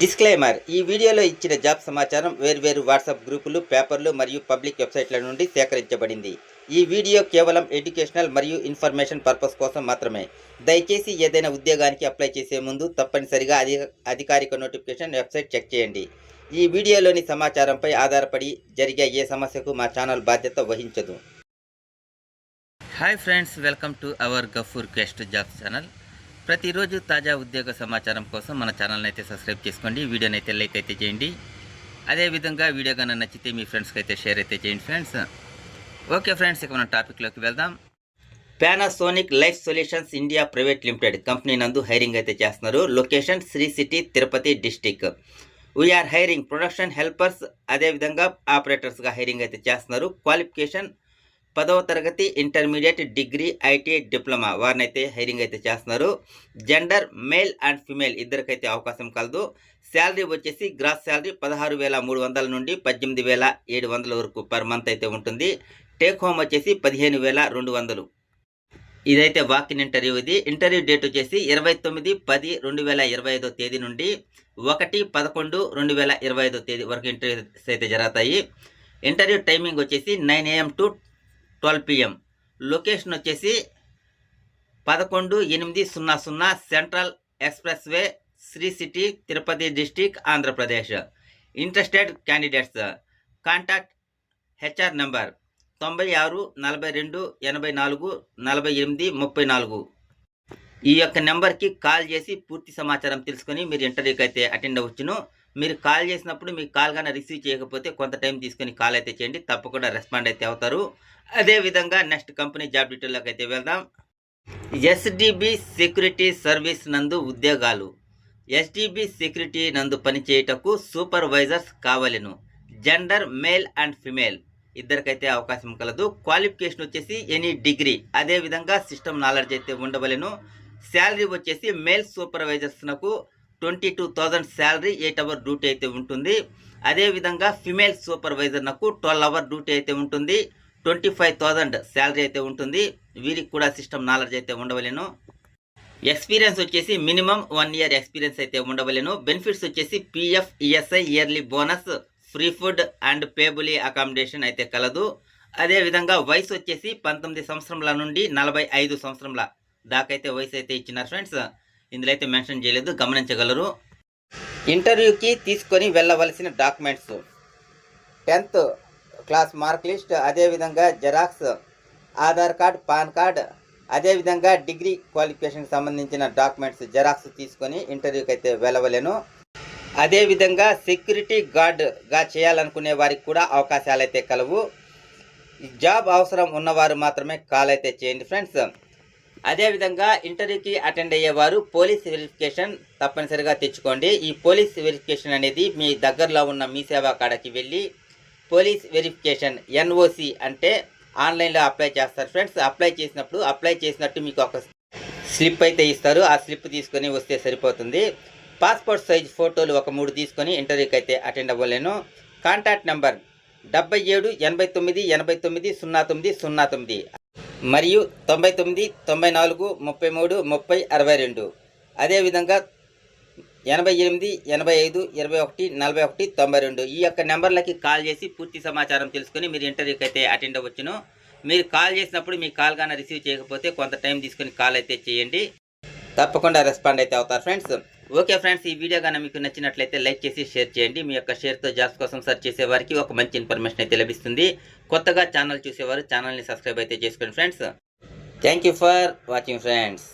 Disclaimer ఈ వీడియోలో ఇచ్చిన జాబ్ సమాచారం వేర్వేరు వాట్సాప్ గ్రూపులు పేపర్లు మరియు పబ్లిక్ వెబ్సైట్ల నుండి సేకరించబడింది. ఈ వీడియో కేవలం ఎడ్యుకేషనల్ మరియు ఇన్ఫర్మేషన్ పర్పస్ కోసం మాత్రమే. దయచేసి ఏదైనా ఉద్యోగానికి అప్లై చేసే ముందు తప్పనిసరిగా అధికారిక నోటిఫికేషన్ వెబ్సైట్ చెక్ చేయండి. ఈ వీడియోలోని సమాచారంపై ఆధారపడి జరిగే ఏ సమస్యకు మా ఛానల్ బాధ్యత వహించదు. Hi friends welcome to our Gafoor quest job channel. ప్రతిరోజు తాజా ఉద్యోగ సమాచారం కోసం మన ఛానల్ని అయితే సబ్స్క్రైబ్ చేసుకోండి. వీడియోని అయితే లైక్ అయితే చేయండి. అదేవిధంగా వీడియో కన్నా నచ్చితే మీ ఫ్రెండ్స్కి అయితే షేర్ అయితే చేయండి ఫ్రెండ్స్. ఓకే ఫ్రెండ్స్ ఇక మన టాపిక్లోకి వెళ్దాం. Panasonic life solutions India private limited company నందు హైరింగ్ అయితే చేస్తున్నారు. Location Sri city Tirupati district. We're hiring production helpers అదేవిధంగా ఆపరేటర్స్గా హైరింగ్ అయితే చేస్తున్నారు. క్వాలిఫికేషన్ పదవ తరగతి ఇంటర్మీడియట్ డిగ్రీ ఐటీఐ డిప్లొమా వారిని అయితే హైరింగ్ అయితే చేస్తున్నారు. జెండర్ మేల్ అండ్ ఫిమేల్ ఇద్దరికైతే అవకాశం కలదు. శాలరీ వచ్చేసి గ్రాస్ శాలరీ పదహారు వేల మూడు వందల నుండి పద్దెనిమిది వేల ఏడు వందల వరకు పర్ మంత్ అయితే ఉంటుంది. టేక్ హోమ్ వచ్చేసి పదిహేను వేల రెండు వందలు. ఇదైతే వాకిన్ ఇంటర్వ్యూ ఇది. ఇంటర్వ్యూ డేట్ వచ్చేసి ఇరవై తొమ్మిది పది రెండు వేల ఇరవై ఐదో తేదీ నుండి ఒకటి పదకొండు రెండు వేల ఇరవై ఐదో తేదీ వరకు ఇంటర్వ్యూస్ అయితే జరుగుతాయి. ఇంటర్వ్యూ టైమింగ్ వచ్చేసి nine AM to twelve PM location వచ్చేసి పదకొండు ఎనిమిది సున్నా సున్నా central expressway Sri City Tirupati district Andhra Pradesh. Interested candidates. Contact HR number తొంభై ఆరు నలభై రెండు ఎనభై నాలుగు నలభై ఎనిమిది ముప్పై నాలుగు. ఈ యొక్క నెంబర్కి కాల్ చేసి పూర్తి సమాచారం తెలుసుకొని మీరు ఇంటర్వ్యూకి అయితే అటెండ్ అవ్వచ్చును. మీరు కాల్ చేసినప్పుడు మీకు కాల్ కానీ రిసీవ్ చేయకపోతే కొంత టైం తీసుకొని కాల్ అయితే చేయండి తప్పకుండా రెస్పాండ్ అయితే అవుతారు. అదేవిధంగా నెక్స్ట్ కంపెనీ జాబ్ డీటెయిల్లోకి అయితే వెళ్దాం. ఎస్డిబి సెక్యూరిటీ సర్వీస్ నందు ఉద్యోగాలు. ఎస్డిబి సెక్యూరిటీ నందు పనిచేయటకు సూపర్వైజర్స్ కావలను. జెండర్ మేల్ అండ్ ఫిమేల్ ఇద్దరికైతే అవకాశం కలదు. క్వాలిఫికేషన్ వచ్చేసి ఎనీ డిగ్రీ. అదేవిధంగా సిస్టమ్ నాలెడ్జ్ అయితే ఉండవలెను. శాలరీ వచ్చేసి male సూపర్వైజర్స్నకు twenty two thousand salary eight hour duty అయితే ఉంటుంది. అదేవిధంగా ఫిమేల్ సూపర్వైజర్నకు ట్వెల్వ్ అవర్ డ్యూటీ అయితే ఉంటుంది. ట్వంటీ ఫైవ్ థౌజండ్ శాలరీ అయితే ఉంటుంది. వీరికి కూడా సిస్టమ్ నాలెడ్జ్ అయితే ఉండవలేను. ఎక్స్పీరియన్స్ వచ్చేసి మినిమం వన్ ఇయర్ ఎక్స్పీరియన్స్ అయితే ఉండవలేను. బెనిఫిట్స్ వచ్చేసి PF ESI yearly bonus free food and payably accommodation అయితే కలదు. అదేవిధంగా వయసు వచ్చేసి పంతొమ్మిది సంవత్సరంల నుండి నలభై ఐదు సంవత్సరంల దాకైతే వయసు అయితే ఇచ్చినారు ఫ్రెండ్స్. ఇందులో అయితే మెన్షన్ చేయలేదు గమనించగలరు. ఇంటర్వ్యూకి తీసుకొని వెళ్ళవలసిన documents. Tenth class mark list అదేవిధంగా xerox Aadhaar card PAN card అదేవిధంగా డిగ్రీ క్వాలిఫికేషన్కి సంబంధించిన డాక్యుమెంట్స్ జెరాక్స్ తీసుకొని ఇంటర్వ్యూకి అయితే వెళ్ళవలేను. అదేవిధంగా సెక్యూరిటీ గార్డ్గా చేయాలనుకునే వారికి కూడా అవకాశాలు అయితే కలవు. జాబ్ అవసరం ఉన్నవారు మాత్రమే కాల్ అయితే చేయండి ఫ్రెండ్స్. అదేవిధంగా ఇంటర్వ్యూకి అటెండ్ అయ్యేవారు పోలీస్ వెరిఫికేషన్ తప్పనిసరిగా తెచ్చుకోండి. ఈ పోలీస్ వెరిఫికేషన్ అనేది మీ దగ్గరలో ఉన్న మీ సేవా కాడకి వెళ్ళి పోలీస్ వెరిఫికేషన్ ఎన్ఓసి అంటే ఆన్లైన్లో అప్లై చేస్తారు. ఫ్రెండ్స్ అప్లై చేసినప్పుడు అప్లై చేసినట్టు మీకు ఒక స్లిప్ అయితే ఇస్తారు. ఆ స్లిప్ తీసుకొని వస్తే సరిపోతుంది. పాస్పోర్ట్ సైజ్ ఫోటోలు ఒక మూడు తీసుకొని ఇంటర్వ్యూకి అయితే అటెండ్ అవ్వలేను. కాంటాక్ట్ నెంబర్ డెబ్బై ఏడు ఎనభై తొమ్మిది ఎనభై తొమ్మిది సున్నా తొమ్మిది సున్నా తొమ్మిది. మరియు తొంభై తొమ్మిది తొంభై నాలుగు ముప్పై మూడు ముప్పై అరవై రెండు. అదేవిధంగా ఎనభై ఎనిమిది ఎనభై ఐదు ఇరవై ఒకటి నలభై ఒకటి తొంభై రెండు. ఈ యొక్క నెంబర్లకి కాల్ చేసి పూర్తి సమాచారం తెలుసుకొని మీరు ఇంటర్వ్యూకి అయితే అటెండ్ అవ్వచ్చును. మీరు కాల్ చేసినప్పుడు మీ కాల్ కానీ రిసీవ్ చేయకపోతే కొంత టైం తీసుకొని కాల్ అయితే చేయండి. తప్పకుండా రెస్పాండ్ అయితే అవుతారు ఫ్రెండ్స్. ఓకే ఫ్రెండ్స్ ఈ వీడియో కానీ మీకు నచ్చినట్లయితే లైక్ చేసి షేర్ చేయండి. మీ యొక్క షేర్తో జాబ్స్ కోసం సెర్చ్ చేసే వారికి ఒక మంచి ఇన్ఫర్మేషన్ అయితే లభిస్తుంది. కొత్తగా ఛానల్ చూసేవారు ఛానల్ని సబ్స్క్రైబ్ అయితే చేసుకోండి friends. Thank you for watching friends